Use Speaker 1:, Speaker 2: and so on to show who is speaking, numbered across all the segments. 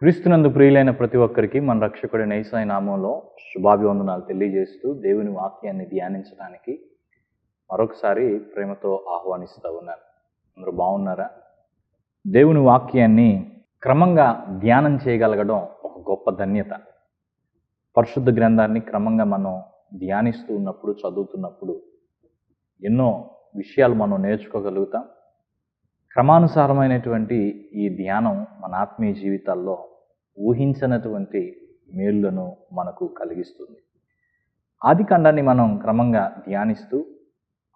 Speaker 1: క్రీస్తునందు ప్రియులైన ప్రతి ఒక్కరికి మన రక్షకుడి నైసాయ నామంలో శుభాభివందనాలు తెలియజేస్తూ దేవుని వాక్యాన్ని ధ్యానించడానికి మరొకసారి ప్రేమతో ఆహ్వానిస్తూ ఉన్నాను. అందరూ బాగున్నారా? దేవుని వాక్యాన్ని క్రమంగా ధ్యానం చేయగలగడం ఒక గొప్ప ధన్యత. పరిశుద్ధ గ్రంథాన్ని క్రమంగా మనం ధ్యానిస్తూ ఉన్నప్పుడు చదువుతున్నప్పుడు ఎన్నో విషయాలు మనం నేర్చుకోగలుగుతాం. క్రమానుసారమైనటువంటి ఈ ధ్యానం మన ఆత్మీయ జీవితాల్లో ఊహించనటువంటి మేలులను మనకు కలిగిస్తుంది. ఆది కాండాన్ని మనం క్రమంగా ధ్యానిస్తూ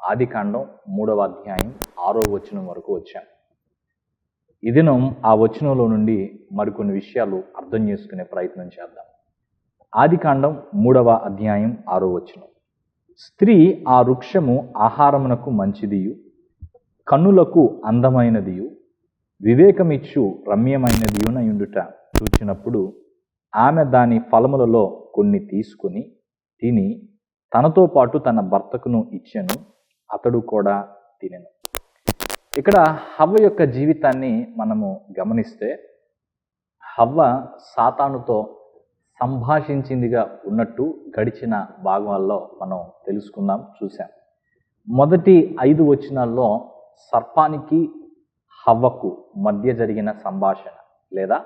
Speaker 1: ఆది కాండం మూడవ అధ్యాయం ఆరో వచనం వరకు వచ్చాం. ఈ దినం ఆ వచనంలో నుండి మరికొన్ని విషయాలు అర్థం చేసుకునే ప్రయత్నం చేద్దాం. ఆది కాండం మూడవ అధ్యాయం ఆరో వచనం. స్త్రీ ఆ వృక్షము ఆహారమునకు మంచిదియు కన్నులకు అందమైనదియు వివేకమిచ్చు రమ్యమైనదియునయుండుట చూచినప్పుడు ఆమె దాని ఫలములలో కొన్ని తీసుకుని తిని తనతో పాటు తన భర్తకును ఇచ్చెను అతడు కూడా తినెను. ఇక్కడ హవ్వ యొక్క జీవితాన్ని మనము గమనిస్తే హవ్వ సాతానుతో సంభాషించిందిగా ఉన్నట్టు గడిచిన భాగాల్లో మనం తెలుసుకుందాం చూసాం మొదటి ఐదు వచనాల్లో సర్పానికి హవ్వకు మధ్య జరిగిన సంభాషణ లేదా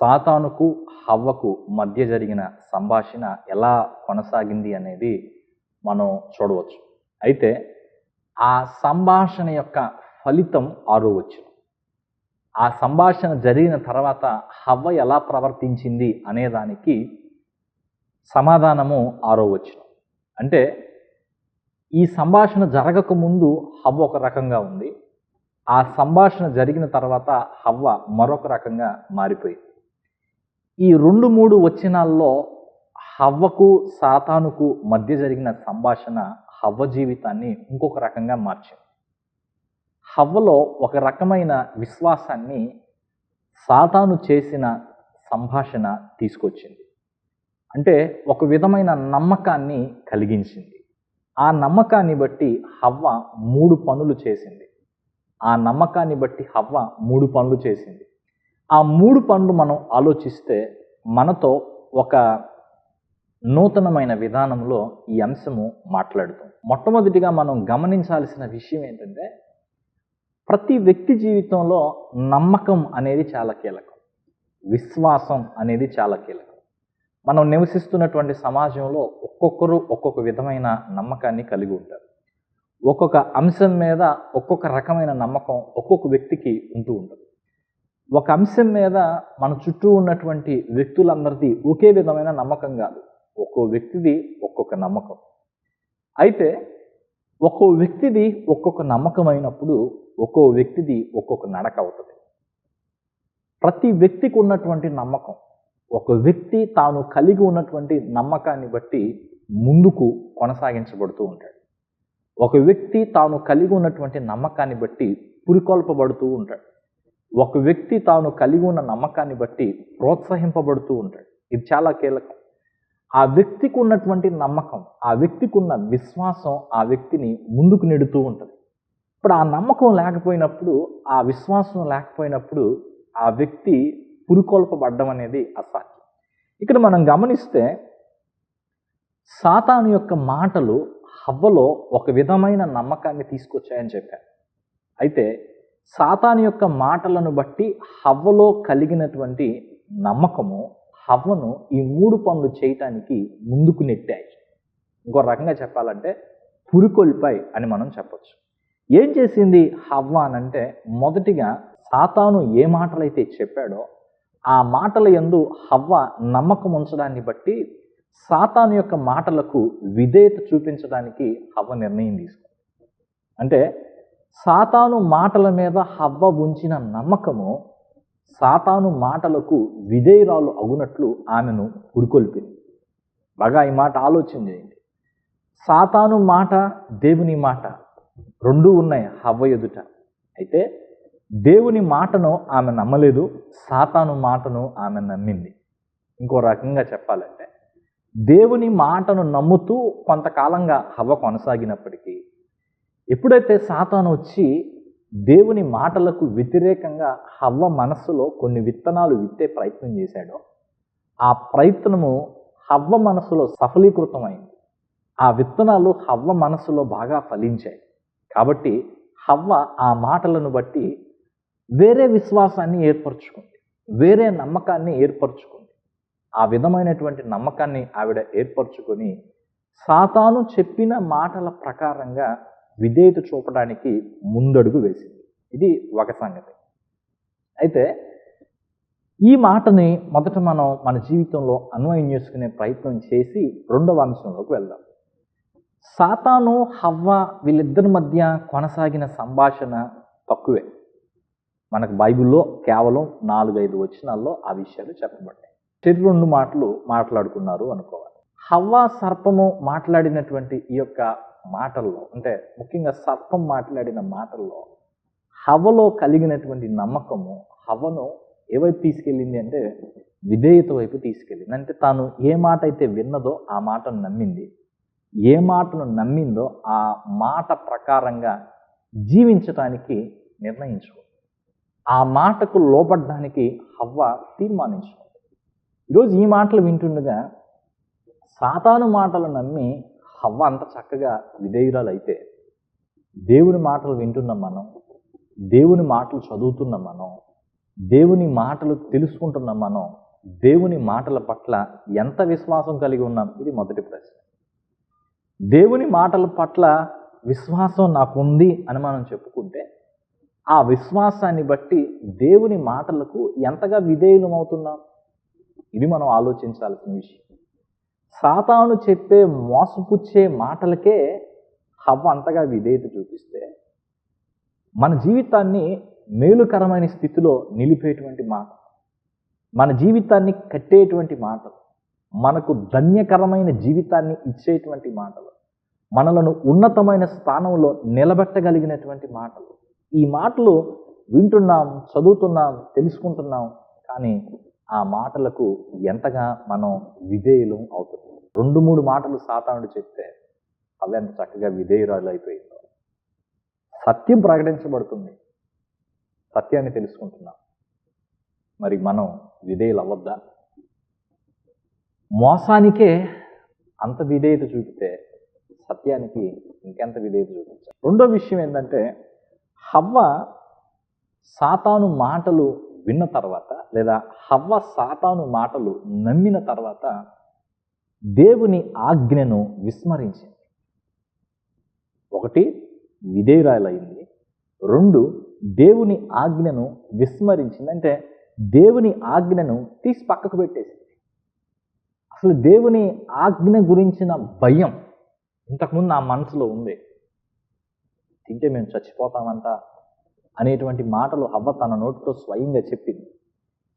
Speaker 1: సాతానుకు హవ్వకు మధ్య జరిగిన సంభాషణ ఎలా కొనసాగింది అనేది మనం చూడవచ్చు. అయితే ఆ సంభాషణ యొక్క ఫలితం ఆరో వచ్చిన ఆ సంభాషణ జరిగిన తర్వాత హవ్వ ఎలా ప్రవర్తించింది అనేదానికి సమాధానము ఆరో వచ్చిన అంటే ఈ సంభాషణ జరగక ముందు హవ్వ ఒక రకంగా ఉంది. ఆ సంభాషణ జరిగిన తర్వాత హవ్వ మరొక రకంగా మారిపోయింది ఈ రెండు మూడు వచ్చినాల్లో హవ్వకు సాతానుకు మధ్య జరిగిన సంభాషణ హవ్వ జీవితాన్ని ఇంకొక రకంగా మార్చింది. హవ్వలో ఒక రకమైన విశ్వాసాన్ని సాతాను చేసిన సంభాషణ తీసుకొచ్చింది. అంటే ఒక విధమైన నమ్మకాన్ని కలిగించింది. ఆ నమ్మకాన్ని బట్టి హవ్వ మూడు పనులు చేసింది. ఆ నమ్మకాన్ని బట్టి హవ్వ మూడు పనులు చేసింది. ఆ మూడు పనులు మనం ఆలోచిస్తే మనతో ఒక నూతనమైన విధానంలో ఈ అంశము మాట్లాడుతాం. మొట్టమొదటిగా మనం గమనించాల్సిన విషయం ఏంటంటే ప్రతి వ్యక్తి జీవితంలో నమ్మకం అనేది చాలా కీలకం. విశ్వాసం అనేది చాలా కీలకం. మనం నివసిస్తున్నటువంటి సమాజంలో ఒక్కొక్కరు ఒక్కొక్క విధమైన నమ్మకాన్ని కలిగి ఉంటారు. ఒక్కొక్క అంశం మీద ఒక్కొక్క రకమైన నమ్మకం ఒక్కొక్క వ్యక్తికి ఉంటూ ఉంటుంది. ఒక అంశం మీద మన చుట్టూ ఉన్నటువంటి వ్యక్తులందరిది ఒకే విధమైన నమ్మకం కాదు. ఒక్కో వ్యక్తిది ఒక్కొక్క నమ్మకం. అయితే ఒక్కో వ్యక్తిది ఒక్కొక్క నమ్మకం అయినప్పుడు ఒక్కో వ్యక్తిది ఒక్కొక్క నడక అవుతుంది. ప్రతి వ్యక్తికి ఉన్నటువంటి నమ్మకం ఒక వ్యక్తి తాను కలిగి ఉన్నటువంటి నమ్మకాన్ని బట్టి ముందుకు కొనసాగించబడుతూ ఉంటాడు. ఒక వ్యక్తి తాను కలిగి ఉన్నటువంటి నమ్మకాన్ని బట్టి పురికొల్పబడుతూ ఉంటాడు. ఒక వ్యక్తి తాను కలిగి ఉన్న నమ్మకాన్ని బట్టి ప్రోత్సహింపబడుతూ ఉంటాడు. ఇది చాలా కీలకం. ఆ వ్యక్తికి ఉన్నటువంటి నమ్మకం ఆ వ్యక్తికి ఉన్న విశ్వాసం ఆ వ్యక్తిని ముందుకు నెడుతూ ఉంటుంది. ఇప్పుడు ఆ నమ్మకం లేకపోయినప్పుడు ఆ విశ్వాసం లేకపోయినప్పుడు ఆ వ్యక్తి పురికొల్పబడ్డం అనేది అసాధ్యం. ఇక్కడ మనం గమనిస్తే సాతాను యొక్క మాటలు హవ్వలో ఒక విధమైన నమ్మకాన్ని తీసుకొచ్చాయని చెప్పారు. అయితే సాతాను యొక్క మాటలను బట్టి హవ్వలో కలిగినటువంటి నమ్మకము హవ్వను ఈ మూడు పనులు చేయటానికి ముందుకు నెట్టాయి. ఇంకో రకంగా చెప్పాలంటే పురికొల్పాయి అని మనం చెప్పచ్చు. ఏం చేసింది హవ్వ అనంటే మొదటిగా సాతాను ఏ మాటలైతే చెప్పాడో ఆ మాటల ఎందు హవ్వ నమ్మకం ఉంచడాన్ని బట్టి సాతాను యొక్క మాటలకు విధేయత చూపించడానికి హవ్వ నిర్ణయం తీసుకుంది అంటే సాతాను మాటల మీద హవ్వ ఉంచిన నమ్మకము సాతాను మాటలకు విధేయురాలు అగునట్లు ఆమెను పురికొల్పింది బాగా ఈ మాట ఆలోచన చేయండి. సాతాను మాట దేవుని మాట రెండూ ఉన్నాయి హవ్వ ఎదుట. అయితే దేవుని మాటను ఆమె నమ్మలేదు సాతాను మాటను ఆమె నమ్మింది. ఇంకో రకంగా చెప్పాలంటే దేవుని మాటను నమ్ముతూ కొంతకాలంగా హవ్వ కొనసాగినప్పటికీ ఎప్పుడైతే సాతాను వచ్చి దేవుని మాటలకు వ్యతిరేకంగా హవ్వ మనస్సులో కొన్ని విత్తనాలు విత్తే ప్రయత్నం చేశాడో ఆ ప్రయత్నము హవ్వ మనస్సులో సఫలీకృతమైంది. ఆ విత్తనాలు హవ్వ మనస్సులో బాగా ఫలించాయి. కాబట్టి హవ్వ ఆ మాటలను బట్టి వేరే విశ్వాసాన్ని ఏర్పరచుకుంది వేరే నమ్మకాన్ని ఏర్పరచుకుంది ఆ విధమైనటువంటి నమ్మకాన్ని ఆవిడ ఏర్పరచుకొని సాతాను చెప్పిన మాటల ప్రకారంగా విధేయత చూపడానికి ముందడుగు వేసింది. ఇది ఒక సంగతి. అయితే ఈ మాటని మొదట మనం మన జీవితంలో అన్వయం చేసుకునే ప్రయత్నం చేసి రెండవ అంశంలోకి వెళ్దాం. సాతాను హవ్వ వీళ్ళిద్దరి మధ్య కొనసాగిన సంభాషణ తక్కువే. మనకు బైబిల్లో కేవలం నాలుగైదు వచనాల్లో ఆ విషయాలు చెప్పబడ్డాయి. చెరు రెండు మాటలు మాట్లాడుకున్నారు అనుకోవాలి. హవ్వ సర్పము మాట్లాడినటువంటి ఈ యొక్క మాటల్లో అంటే ముఖ్యంగా సర్పం మాట్లాడిన మాటల్లో హవలో కలిగినటువంటి నమ్మకము హవను ఏవైపు తీసుకెళ్ళింది అంటే విధేయత వైపు తీసుకెళ్ళింది. అంటే తాను ఏ మాట అయితే విన్నదో ఆ మాటను నమ్మింది. ఏ మాటను నమ్మిందో ఆ మాట ప్రకారంగా జీవించటానికి నిర్ణయించుకుంది. ఆ మాటకు లోపడ్డానికి హవ్వ తీర్మానించుకుంది. ఈరోజు ఈ మాటలు వింటుండగా సాతాను మాటలు నమ్మి హవ్వ అంత చక్కగా విధేయురాలు అయితే దేవుని మాటలు వింటున్న మనం దేవుని మాటలు చదువుతున్న మనం దేవుని మాటలు తెలుసుకుంటున్న మనం దేవుని మాటల పట్ల ఎంత విశ్వాసం కలిగి ఉన్నాం? ఇది మొదటి ప్రశ్న. దేవుని మాటల పట్ల విశ్వాసం నాకు ఉంది అని మనం చెప్పుకుంటే ఆ విశ్వాసాన్ని బట్టి దేవుని మాటలకు ఎంతగా విధేయులమవుతున్నాం? ఇది మనం ఆలోచించాల్సిన విషయం. సాతాను చెప్పే మోసపుచ్చే మాటలకే హవ్వ అంతగా విధేయత చూపిస్తే మన జీవితాన్ని మేలుకరమైన స్థితిలో నిలిపేటువంటి మాట. మన జీవితాన్ని కట్టేటువంటి మాటలు. మనకు ధన్యకరమైన జీవితాన్ని ఇచ్చేటువంటి మాటలు. మనలను ఉన్నతమైన స్థానంలో నిలబెట్టగలిగినటువంటి మాటలు. ఈ మాటలు వింటున్నాం చదువుతున్నాం తెలుసుకుంటున్నాం కానీ ఆ మాటలకు ఎంతగా మనం విధేయులం అవుతున్నాం? రెండు మూడు మాటలు సాతానుడు చెప్తే అవి ఎంత చక్కగా విధేయురాలు అయిపోయిందో? సత్యం ప్రకటించబడుతుంది. సత్యాన్ని తెలుసుకుంటున్నాం. మరి మనం విధేయులు అవ్వద్దా? మోసానికే అంత విధేయత చూపితే సత్యానికి ఇంకెంత విధేయత చూపించాలి? రెండో విషయం ఏంటంటే హవ్వ సాతాను మాటలు విన్న తర్వాత లేదా హవ్వ సాతాను మాటలు నమ్మిన తర్వాత దేవుని ఆజ్ఞను విస్మరించింది. ఒకటి విధేయురాలైంది. రెండు దేవుని ఆజ్ఞను విస్మరించింది. అంటే దేవుని ఆజ్ఞను తీసి పక్కకు పెట్టేసింది. అసలు దేవుని ఆజ్ఞ గురించిన భయం ఇంతకుముందు నా మనసులో ఉంది. తింటే మేము చచ్చిపోతామంట అనేటువంటి మాటలు అవ్వ తన నోటితో స్వయంగా చెప్పింది.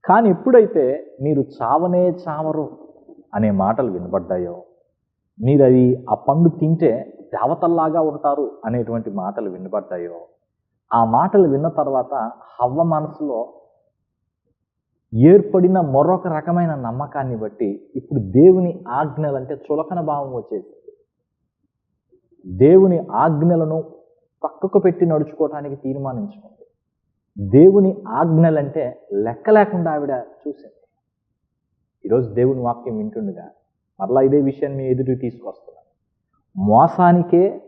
Speaker 1: కానీ ఎప్పుడైతే మీరు చావనే చావరు అనే మాటలు వినబడ్డాయో మీరు అది ఆ పండు తింటే దేవతల్లాగా ఉంటారు అనేటువంటి మాటలు వినబడ్డాయో ఆ మాటలు విన్న తర్వాత హవ్వ మనసులో ఏర్పడిన మరొక రకమైన నమ్మకాన్ని బట్టి ఇప్పుడు దేవుని ఆజ్ఞలంటే చులకన భావం వచ్చేసింది. దేవుని ఆజ్ఞలను పక్కకు పెట్టి నడుచుకోవటానికి తీర్మానించుకుంది. దేవుని ఆజ్ఞలంటే లెక్క లేకుండా ఆవిడ చూసింది. ఈరోజు దేవుని వాక్యం వింటుండగా మరలా ఇదే విషయాన్ని మీ ఎదుటికి తీసుకొస్తున్నాను. మోసానికే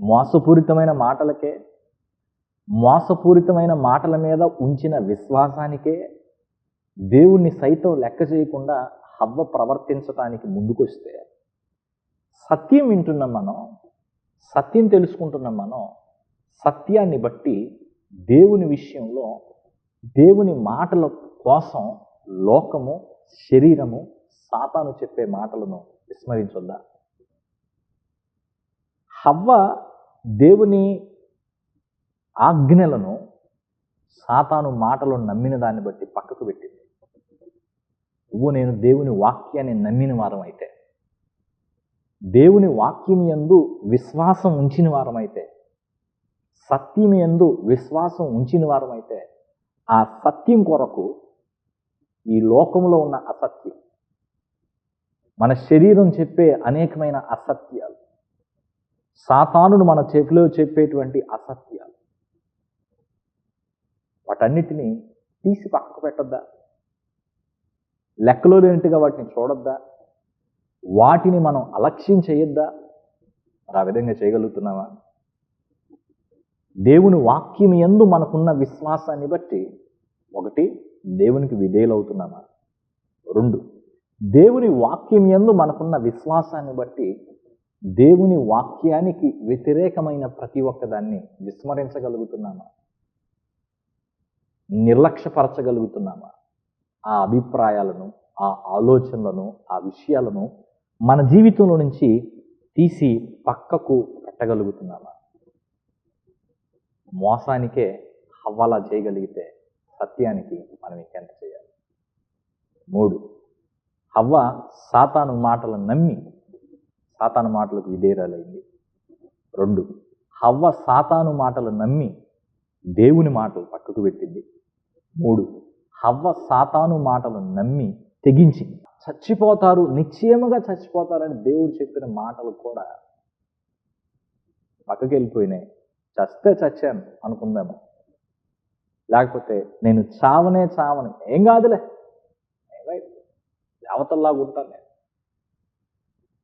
Speaker 1: మోసపూరితమైన మాటలకే మోసపూరితమైన మాటల మీద ఉంచిన విశ్వాసానికే దేవుణ్ణి సైతం లెక్క చేయకుండా హవ్వ ప్రవర్తించటానికి ముందుకొస్తే సత్యం వింటున్నాం మనం. సత్యం తెలుసుకుంటున్నాం మనం. సత్యాన్ని బట్టి దేవుని విషయంలో దేవుని మాటల కోసం లోకము శరీరము సాతాను చెప్పే మాటలను విస్మరించొద్దా? హవ్వ దేవుని ఆజ్ఞలను సాతాను మాటలు నమ్మిన దాన్ని బట్టి పక్కకు పెట్టింది. నువ్వు నేను దేవుని వాక్యాన్ని నమ్మిన వారం అయితే దేవుని వాక్యం యందు విశ్వాసం ఉంచిన వారమైతే సత్యం యందు విశ్వాసం ఉంచిన వారమైతే ఆ సత్యం కొరకు ఈ లోకంలో ఉన్న అసత్యం మన శరీరం చెప్పే అనేకమైన అసత్యాలు సాతానుడు మన చెవిలో చెప్పేటువంటి అసత్యాలు వాటన్నిటినీ తీసి పక్కకు పెట్టొద్దా? లెక్కలో లేనట్టుగా వాటిని చూడొద్దా? వాటిని మనం అలక్ష్యం చేయొద్దా? మరి ఆ విధంగా చేయగలుగుతున్నామా దేవుని వాక్యం ఎందు మనకున్న విశ్వాసాన్ని బట్టి ఒకటి దేవునికి విధేయులవుతున్నామా? రెండు దేవుని వాక్యం ఎందు మనకున్న విశ్వాసాన్ని బట్టి దేవుని వాక్యానికి వ్యతిరేకమైన ప్రతి ఒక్కదాన్ని విస్మరించగలుగుతున్నామా? నిర్లక్ష్యపరచగలుగుతున్నామా? ఆ అభిప్రాయాలను ఆ ఆలోచనలను ఆ విషయాలను మన జీవితంలో నుంచి తీసి పక్కకు పెట్టగలుగుతున్నామా? మోసానికే హవ్వాలా చేయగలిగితే సత్యానికి మనం ఇంకెంత చేయాలి? మూడు హవ్వ సాతాను మాటలు నమ్మి సాతాను మాటలకు విధేరాలైంది రెండు హవ్వ సాతాను మాటలు నమ్మి దేవుని మాటలు పక్కకు పెట్టింది. మూడు హవ్వ సాతాను మాటలు నమ్మి తెగించింది. చచ్చిపోతారు నిశ్చయముగా చచ్చిపోతారని దేవుడు చెప్పిన మాటలు కూడా పక్కకి వెళ్ళిపోయినాయి చస్తే చచ్చాను అనుకుందాము. లేకపోతే నేను చావనే చావని. ఏం కాదులే. దేవతల్లాగా ఉంటాను నేను.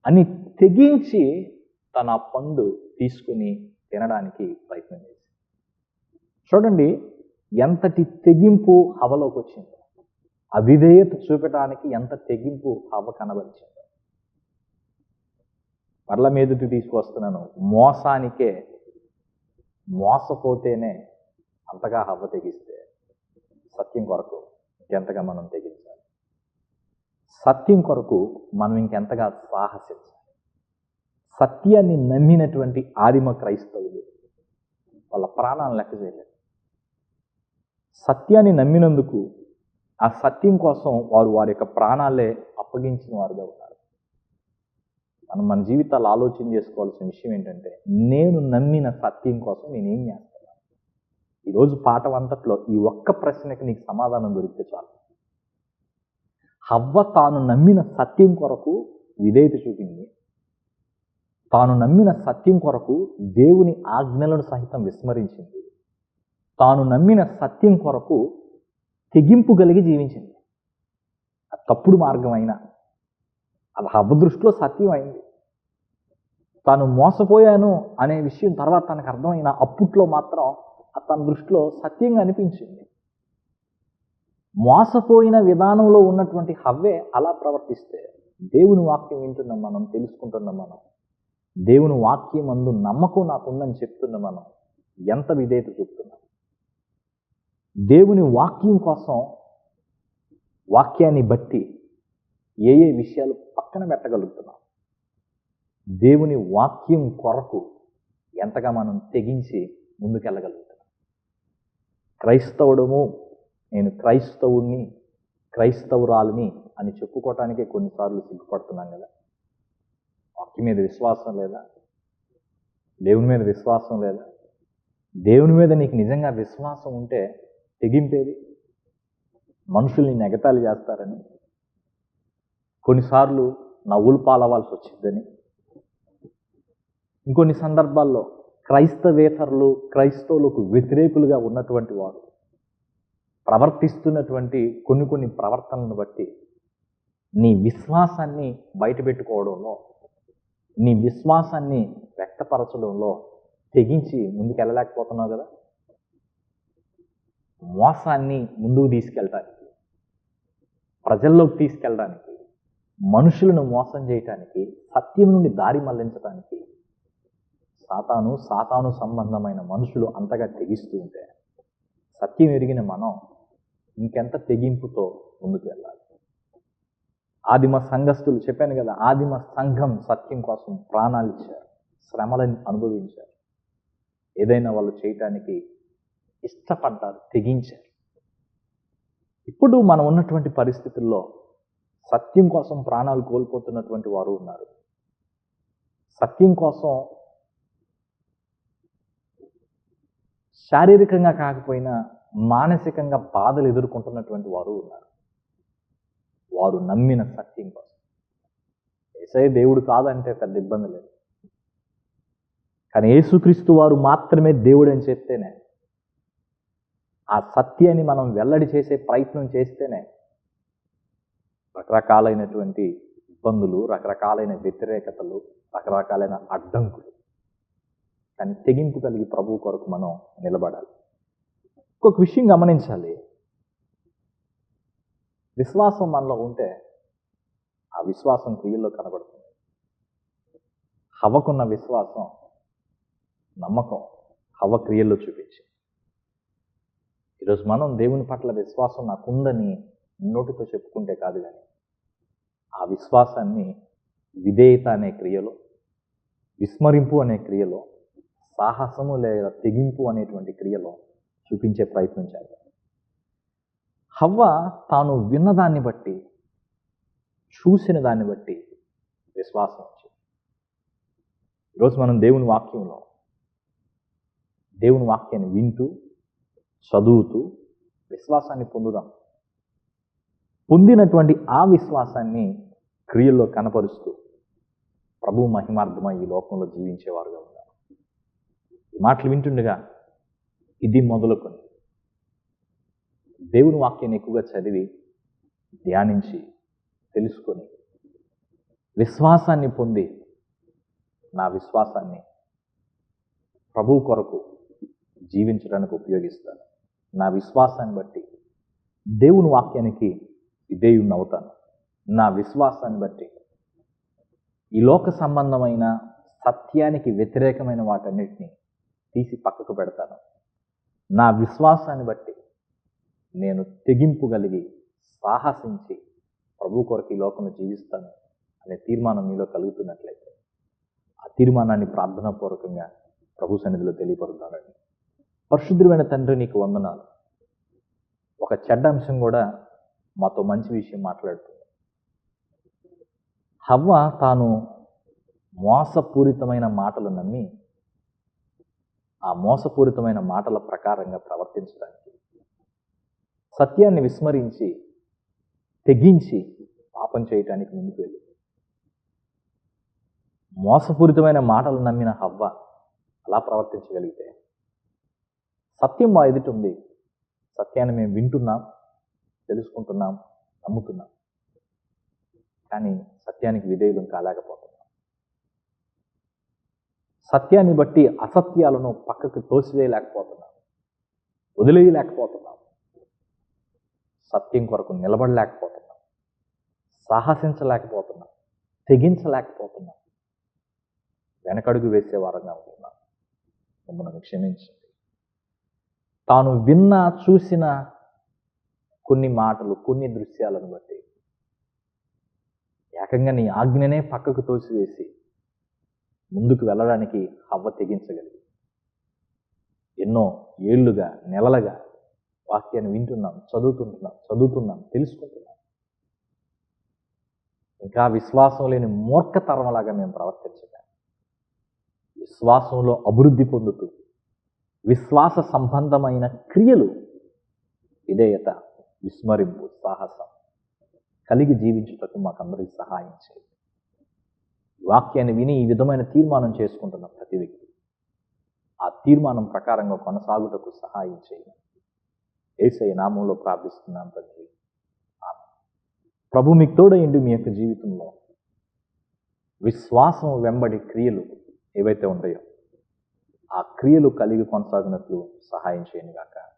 Speaker 1: అని తెగించి తన పండు తీసుకుని తినడానికి ప్రయత్నం చేసి చూడండి ఎంతటి తెగింపు హవలోకి వచ్చిందో. అవిధేయత చూపటానికి ఎంత తెగింపు హవ కనబరిచింది. మరల మీదుటి తీసుకొస్తున్నాను మోసానికే మోసపోతేనే అంతగా హవ్వ తెగిస్తే సత్యం కొరకు ఇంకెంతగా మనం తెగించాలి? సత్యం కొరకు మనం ఇంకెంతగా సాహసించాలి? సత్యాన్ని నమ్మినటువంటి ఆదిమ క్రైస్తవులు వాళ్ళ ప్రాణాలను లెక్క చేయలేదు సత్యాన్ని నమ్మినందుకు ఆ సత్యం కోసం వారు వారి యొక్క ప్రాణాలే అప్పగించిన వారుగా ఉన్నారు. మనం మన జీవితాలు ఆలోచన చేసుకోవాల్సిన విషయం ఏంటంటే నేను నమ్మిన సత్యం కోసం నేనేం చేస్తాను? ఈరోజు పాఠం అంతట్లో ఈ ఒక్క ప్రశ్నకి నీకు సమాధానం దొరికితే చాలు. హవ్వ తాను నమ్మిన సత్యం కొరకు విధేయత చూపింది. తాను నమ్మిన సత్యం కొరకు దేవుని ఆజ్ఞలను సహితం విస్మరించింది. తాను నమ్మిన సత్యం కొరకు తెగింపు కలిగి జీవించింది. తప్పుడు మార్గం అయినా అది హవ్వ దృష్టిలో సత్యం అయింది తాను మోసపోయాను అనే విషయం తర్వాత తనకు అర్థమైన అప్పట్లో మాత్రం తన దృష్టిలో సత్యంగా అనిపించింది. మోసపోయిన విధానంలో ఉన్నటువంటి హవ్వే అలా ప్రవర్తిస్తే దేవుని వాక్యం వింటున్నాం మనం తెలుసుకుంటున్నాం మనం. దేవుని వాక్యం అందు నమ్మకం నాకుందని చెప్తున్న మనం ఎంత విధేయత చూపుతున్నాం? దేవుని వాక్యం కోసం వాక్యాన్ని బట్టి ఏ ఏ విషయాలు పక్కన పెట్టగలుగుతున్నాం. దేవుని వాక్యం కొరకు ఎంతగా మనం తెగించి ముందుకెళ్ళగలుగుతున్నాం. క్రైస్తవుడము నేను క్రైస్తవుణ్ణి క్రైస్తవురాలిని అని చెప్పుకోవటానికే కొన్నిసార్లు సిగ్గుపడుతున్నాం కదా. వాక్యం మీద విశ్వాసం లేదా? దేవుని మీద విశ్వాసం లేదా? దేవుని మీద నీకు నిజంగా విశ్వాసం ఉంటే తెగింపేది? మనుషుల్ని నెగతాలు చేస్తారని? కొన్నిసార్లు నవ్వులు పాలవాల్సి వచ్చిందని ఇంకొన్ని సందర్భాల్లో క్రైస్తవేతరులు క్రైస్తవులకు వ్యతిరేకులుగా ఉన్నటువంటి వారు ప్రవర్తిస్తున్నటువంటి కొన్ని కొన్ని ప్రవర్తనలను బట్టి నీ విశ్వాసాన్ని బయటపెట్టుకోవడంలో నీ విశ్వాసాన్ని వ్యక్తపరచడంలో తెగించి ముందుకెళ్ళలేకపోతున్నావు కదా? మోసాన్ని ముందుకు తీసుకెళ్ళడానికి ప్రజల్లోకి తీసుకెళ్ళడానికి మనుషులను మోసం చేయటానికి సత్యం నుండి దారి మళ్ళించడానికి సాతాను సాతాను సంబంధమైన మనుషులు అంతగా తెగిస్తూ ఉంటే సత్యం ఎరిగిన మనం ఇంకెంత తెగింపుతో ముందుకు వెళ్ళాలి? ఆదిమ సంఘస్థులు చెప్పాను కదా ఆదిమ సంఘం సత్యం కోసం ప్రాణాలు ఇచ్చారు శ్రమలను అనుభవించారు. ఏదైనా వాళ్ళు చేయటానికి ఇష్టపడ్డారు తెగించారు. ఇప్పుడు మనం ఉన్నటువంటి పరిస్థితుల్లో సత్యం కోసం ప్రాణాలు కోల్పోతున్నటువంటి వారు ఉన్నారు. సత్యం కోసం శారీరకంగా కాకపోయినా మానసికంగా బాధలు ఎదుర్కొంటున్నటువంటి వారు ఉన్నారు. వారు నమ్మిన సత్యం కోసం. ఏసై దేవుడు కాదంటే పెద్ద ఇబ్బంది లేదు. కానీ యేసుక్రీస్తు వారు మాత్రమే దేవుడు అని చెప్తేనే ఆ సత్యాన్ని మనం వెల్లడి చేసే ప్రయత్నం చేస్తేనే రకరకాలైనటువంటి ఇబ్బందులు రకరకాలైన వ్యతిరేకతలు రకరకాలైన అడ్డంకులు. కానీ తెగింపు కలిగి ప్రభు కొరకు మనం నిలబడాలి. ఇంకొక విషయం గమనించాలి. విశ్వాసం మనలో ఉంటే ఆ విశ్వాసం క్రియల్లో కనబడుతుంది. హవకున్న విశ్వాసం నమ్మకం హవ క్రియల్లో చూపించింది. ఈరోజు మనం దేవుని పట్ల విశ్వాసం నాకుందని నోటితో చెప్పుకుంటే కాదు కానీ ఆ విశ్వాసాన్ని విధేయత అనే క్రియలో విస్మరింపు అనే క్రియలో సాహసము లేదా తెగింపు అనేటువంటి క్రియలో చూపించే ప్రయత్నం చేద్దాం. హవ్వ తాను విన్నదాన్ని బట్టి చూసిన దాన్ని బట్టి విశ్వాసం వచ్చింది. ఈరోజు మనం దేవుని వాక్యంలో దేవుని వాక్యాన్ని వింటూ చదువుతూ విశ్వాసాన్ని పొందుదాం. పొందినటువంటి ఆ విశ్వాసాన్ని క్రియల్లో కనపరుస్తూ ప్రభు మహిమార్థమై ఈ లోకంలో జీవించేవారుగా ఉన్నారు ఈ మాటలు వింటుండగా ఇది మొదలుకొని దేవుని వాక్యాన్ని ఎక్కువగా చదివి ధ్యానించి తెలుసుకొని విశ్వాసాన్ని పొంది నా విశ్వాసాన్ని ప్రభు కొరకు జీవించడానికి ఉపయోగిస్తాను. నా విశ్వాసాన్ని బట్టి దేవుని వాక్యానికి విధేయుణ్ణి అవుతాను. నా విశ్వాసాన్ని బట్టి. ఈ లోక సంబంధమైన సత్యానికి వ్యతిరేకమైన వాటన్నిటిని తీసి పక్కకు పెడతాను. నా విశ్వాసాన్ని బట్టి నేను తెగింపు కలిగి సాహసించి ప్రభు కొరకు ఈ లోకంలో జీవిస్తాను అనే తీర్మానం మీలో కలుగుతున్నట్లయితే ఆ తీర్మానాన్ని ప్రార్థనాపూర్వకంగా ప్రభు సన్నిధిలో తెలియపరుతానండి పరిశుద్ధమైన తండ్రి నీకు వందనాలు. ఒక చెడ్డ అంశం కూడా మాతో మంచి విషయం మాట్లాడుతుంది. హవ్వ తాను మోసపూరితమైన మాటలు నమ్మి ఆ మోసపూరితమైన మాటల ప్రకారంగా ప్రవర్తించడానికి సత్యాన్ని విస్మరించి తెగించి పాపం చేయటానికి ముందుకు వెళ్ళింది. మోసపూరితమైన మాటలు నమ్మిన హవ్వ అలా ప్రవర్తించగలిగితే సత్యం మా ఎదుట ఉంది. సత్యాన్ని మేము వింటున్నాం తెలుసుకుంటున్నాం నమ్ముతున్నాం. కానీ సత్యానికి విధేయులం కాలేకపోతున్నాం సత్యాన్ని బట్టి అసత్యాలను పక్కకు తోసివేయలేకపోతున్నాం. వదిలేయలేకపోతున్నాం. సత్యం కొరకు నిలబడలేకపోతున్నాం. సాహసించలేకపోతున్నాం. తెగించలేకపోతున్నాం. వెనకడుగు వేసే వారంగా ఉంటున్నాం. మమ్మల్ని క్షమించండి. తాను విన్న చూసిన కొన్ని మాటలు కొన్ని దృశ్యాలను బట్టి. ఏకంగా నీ ఆజ్ఞనే పక్కకు తోసివేసి ముందుకు వెళ్ళడానికి హవ్వ తెగించగలిగి. ఎన్నో ఏళ్ళుగా నెలలుగా వాక్యాన్ని వింటున్నాం చదువుతుంటున్నాం చదువుతున్నాం తెలుసుకుంటున్నాం. ఇంకా విశ్వాసం లేని మూర్ఖతరంలాగా మేము ప్రవర్తించగా విశ్వాసంలో అభివృద్ధి పొందుతూ విశ్వాస సంబంధమైన క్రియలు. విధేయత విస్మరింపు సాహసం కలిగి జీవించుటకు మాకందరికి సహాయం చేయండి. వాక్యాన్ని విని ఈ విధమైన తీర్మానం చేసుకుంటున్న ప్రతి వ్యక్తి ఆ తీర్మానం ప్రకారంగా కొనసాగుటకు సహాయం చేయండి. ఏసై నామంలో ప్రార్థిస్తున్నాం తండ్రి. ప్రభు మీకు తోడయండి మీ యొక్క జీవితంలో విశ్వాసం వెంబడి క్రియలు ఏవైతే ఉంటాయో ఆ క్రియలు కలిగి కొనసాగినట్లు సహాయం చేయను గాక.